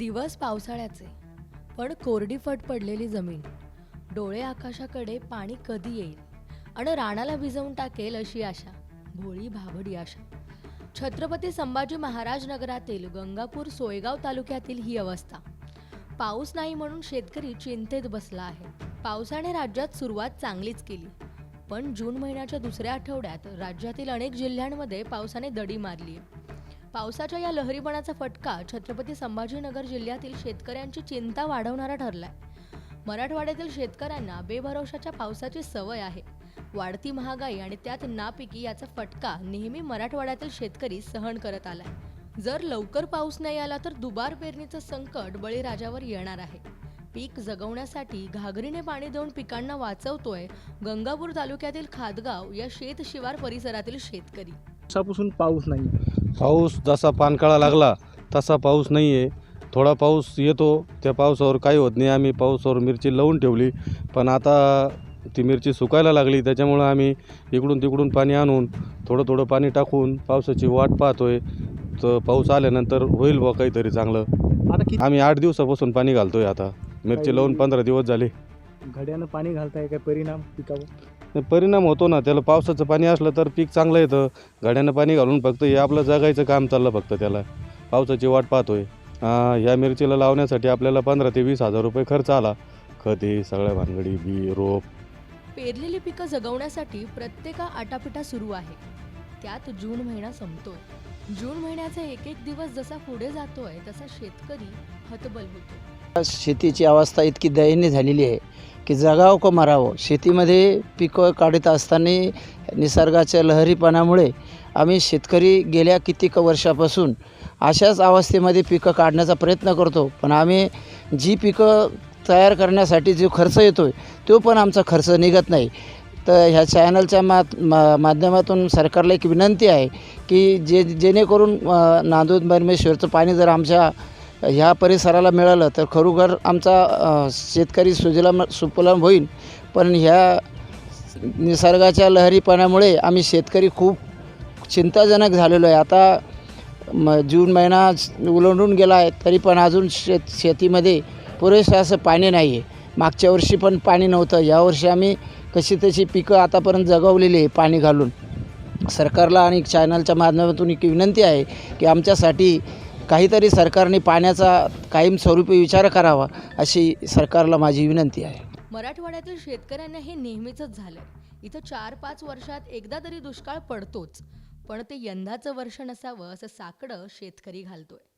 दिवस पावसाळ्याचे पण कोरडी फट पडलेली जमीन. डोळे आकाशाकडे पाणी कधी येईल? आणि राणाला भिजवून टाकेल अशी आशा. भोळी भाबडी आशा. छत्रपती संभाजी महाराज नगरातील गंगापूर सोयगाव तालुक्यातील ही अवस्था. पाऊस नाही म्हणून शेतकरी चिंतेत बसला आहे. पावसाने राज्यात सुरुवात चांगलीच केली. पण जून महिन्याच्या दुसऱ्या आठवड्यात राज्यातील अनेक जिल्ह्यांमध्ये पावसाने दडी मारली आहे पावसाच्या या लहरीपणाचा फटका छत्रपती संभाजीनगर जिल्ह्यातील शेतकऱ्यांची चिंता वाढवणारा ठरलाय. मराठवाड्यातील शेतकऱ्यांना बेभरोशाच्या पावसाची सवय आहे. वाढती महागाई आणि त्यात नापिकी याचा फटका नेहमी मराठवाड्यातील शेतकरी सहन करत आलाय. जर लवकर पाऊस नाही आला तर दुबार पेरणीचं संकट बळीराजावर येणार आहे. पीक जगवण्यासाठी घागरीने पाणी देऊन पिकांना वाचवतोय गंगापूर तालुक्यातील खादगाव या शेतशिवार परिसरातील शेतकरी. दिवसापासून पाऊस नाही पाऊस जसा पानकाळा लागला तसा पाऊस नाही आहे थोडा पाऊस येतो त्या पावसावर काही होत नाही. आम्ही पावसावर मिरची लावून ठेवली पण आता ती मिरची सुकायला लागली. त्याच्यामुळं आम्ही इकडून तिकडून पाणी आणून थोडं थोडं पाणी टाकून पावसाची वाट पाहतोय. तर पाऊस आल्यानंतर होईल बा काहीतरी चांगलं. आता किती आम्ही आठ दिवसापासून पाणी घालतोय आता. मिरची लावून पंधरा दिवस झाले. घड्यानं पाणी घालताय काय परिणाम पिकावर? परिणाम होतो ना. त्याला पावसाचं पाणी असलं तर पीक चांगलं येतं. गाड्यानं पाणी घालून फक्त हे आपलं जगायचं काम चाललं फक्त त्याला. पावसाची वाट पाहतोय. हा, ह्या मिरचीला लावण्यासाठी आपल्याला पंधरा ते वीस हजार रुपये खर्च आला. खत हे सगळ्या भानगडी बी रोप. पेरलेली पिकं जगवण्यासाठी प्रत्येका आटापिटा सुरू आहे. त्यात जून महिना संपतोय. जून महिन्याचा एक एक दिवस जसा पुढे जातोय तसा शेतकरी हतबल होतो. शेतीची अवस्था इतकी दयनीय झालेली आहे की जगावं का मरावं. शेतीमध्ये पिकं काढत असताना निसर्गाच्या लहरीपणामुळे आम्ही शेतकरी गेल्या कितीक वर्षापासून अशाच अवस्थेमध्ये पिकं काढण्याचा प्रयत्न करतो. पण आम्ही जी पिकं तयार करण्यासाठी जो खर्च येतो आहे तो पण आमचा खर्च निघत नाही. तर ह्या चॅनलच्या मात मा माध्यमातून सरकारला एक विनंती आहे की जे जेणेकरून अ, नांदूर पाणी जर आमच्या ह्या परिसराला मिळालं तर खरोखर आमचा शेतकरी सुजलाम सुपलाम होईल. पण ह्या निसर्गाच्या लहरीपणामुळे आम्ही शेतकरी खूप चिंताजनक झालेलो आहे. आता म जून महिना उलंडून गेला आहे तरी पण अजून शेत शेतीमध्ये पुरेसं असं पाणी नाही आहे मागच्या वर्षी पण पाणी नव्हतं. यावर्षी आम्ही कशी तशी पिकं आतापर्यंत जगवलेली आहे पाणी घालून. सरकारला आणि चॅनलच्या माध्यमातून एक विनंती आहे की आमच्यासाठी काहीतरी सरकारने पाण्याचा कायमस्वरूपी विचार करावा अशी सरकारला माझी विनंती आहे. मराठवाड्यातील शेतकऱ्यांना हे नेहमीचंच झालं इथं चार पाच वर्षात एकदा तरी दुष्काळ पडतोच पण ते यंदाचं वर्ष नसावं असं साकडं शेतकरी घालतोय.